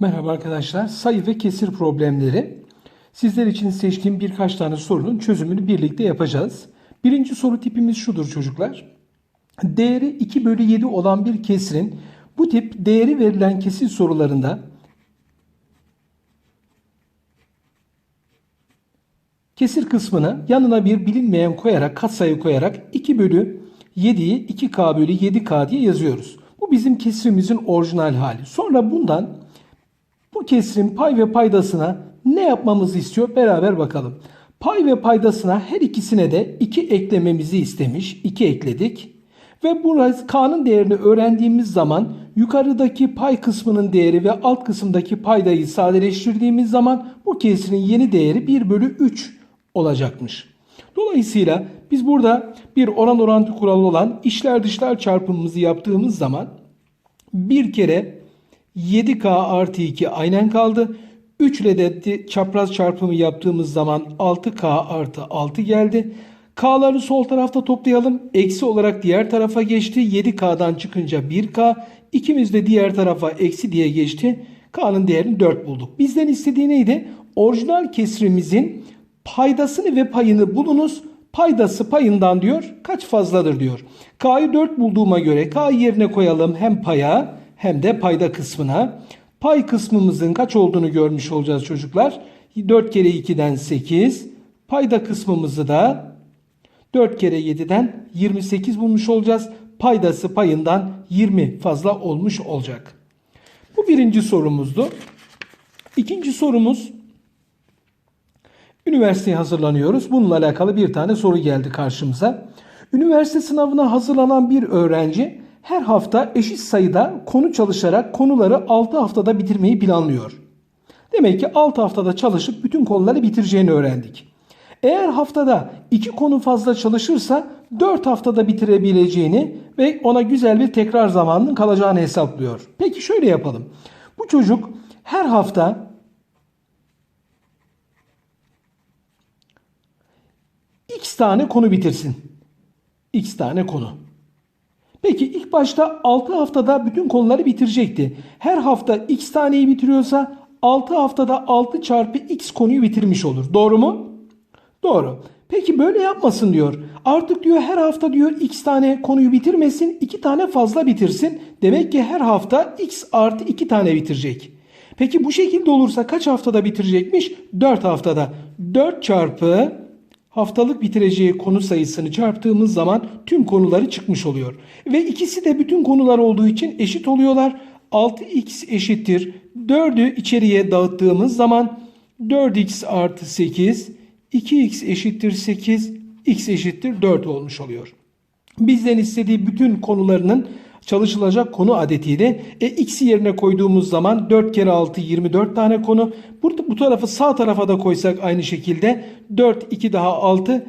Merhaba arkadaşlar. Sayı ve kesir problemleri. Sizler için seçtiğim birkaç tane sorunun çözümünü birlikte yapacağız. Birinci soru tipimiz şudur çocuklar. Değeri 2 bölü 7 olan bir kesirin bu tip değeri verilen kesir sorularında kesir kısmına yanına bir bilinmeyen koyarak katsayı koyarak 2 bölü 7'yi 2k bölü 7k diye yazıyoruz. Bu bizim kesirimizin orijinal hali. Sonra bundan bu kesirin pay ve paydasına ne yapmamızı istiyor beraber bakalım. Pay ve paydasına her ikisine de 2 eklememizi istemiş. 2 ekledik. Ve burası k'nın değerini öğrendiğimiz zaman yukarıdaki pay kısmının değeri ve alt kısımdaki paydayı sadeleştirdiğimiz zaman bu kesirin yeni değeri 1 bölü 3 olacakmış. Dolayısıyla biz burada bir oran orantı kuralı olan işler dışlar çarpımımızı yaptığımız zaman bir kere 7K artı 2 aynen kaldı. 3 ile de çapraz çarpımı yaptığımız zaman 6K artı 6 geldi. K'ları sol tarafta toplayalım. Eksi olarak diğer tarafa geçti. 7K'dan çıkınca 1K. İkimiz de diğer tarafa eksi diye geçti. K'nın değerini 4 bulduk. Bizden istediği neydi? Orijinal kesrimizin paydasını ve payını bulunuz. Paydası payından diyor kaç fazladır diyor. K'yı 4 bulduğuma göre K yerine koyalım hem paya hem de payda kısmına. Pay kısmımızın kaç olduğunu görmüş olacağız çocuklar. 4 kere 2'den 8. Payda kısmımızı da 4 kere 7'den 28 bulmuş olacağız. Paydası payından 20 fazla olmuş olacak. Bu birinci sorumuzdu. İkinci sorumuz Üniversiteye hazırlanıyoruz. Bununla alakalı bir tane soru geldi karşımıza. Üniversite sınavına hazırlanan bir öğrenci her hafta eşit sayıda konu çalışarak konuları 6 haftada bitirmeyi planlıyor. Demek ki 6 haftada çalışıp bütün konuları bitireceğini öğrendik. Eğer haftada 2 konu fazla çalışırsa 4 haftada bitirebileceğini ve ona güzel bir tekrar zamanının kalacağını hesaplıyor. Peki şöyle yapalım. Bu çocuk her hafta X tane konu bitirsin. X tane konu. Peki ilk başta 6 haftada bütün konuları bitirecekti. Her hafta X taneyi bitiriyorsa 6 haftada 6 çarpı X konuyu bitirmiş olur. Doğru mu? Doğru. Peki böyle yapmasın diyor. Artık diyor her hafta diyor X tane konuyu bitirmesin, 2 tane fazla bitirsin. Demek ki her hafta X artı 2 tane bitirecek. Peki bu şekilde olursa kaç haftada bitirecekmiş? 4 haftada. 4 çarpı haftalık bitireceği konu sayısını çarptığımız zaman tüm konuları çıkmış oluyor. Ve ikisi de bütün konular olduğu için eşit oluyorlar. 6x eşittir. 4'ü içeriye dağıttığımız zaman 4x artı 8, 2x eşittir 8, x eşittir 4 olmuş oluyor. Bizden istediği bütün konularının çalışılacak konu adetiydi. E, x'i yerine koyduğumuz zaman 4 kere 6 24 tane konu. Burada bu tarafı sağ tarafa da koysak aynı şekilde 4 2 daha 6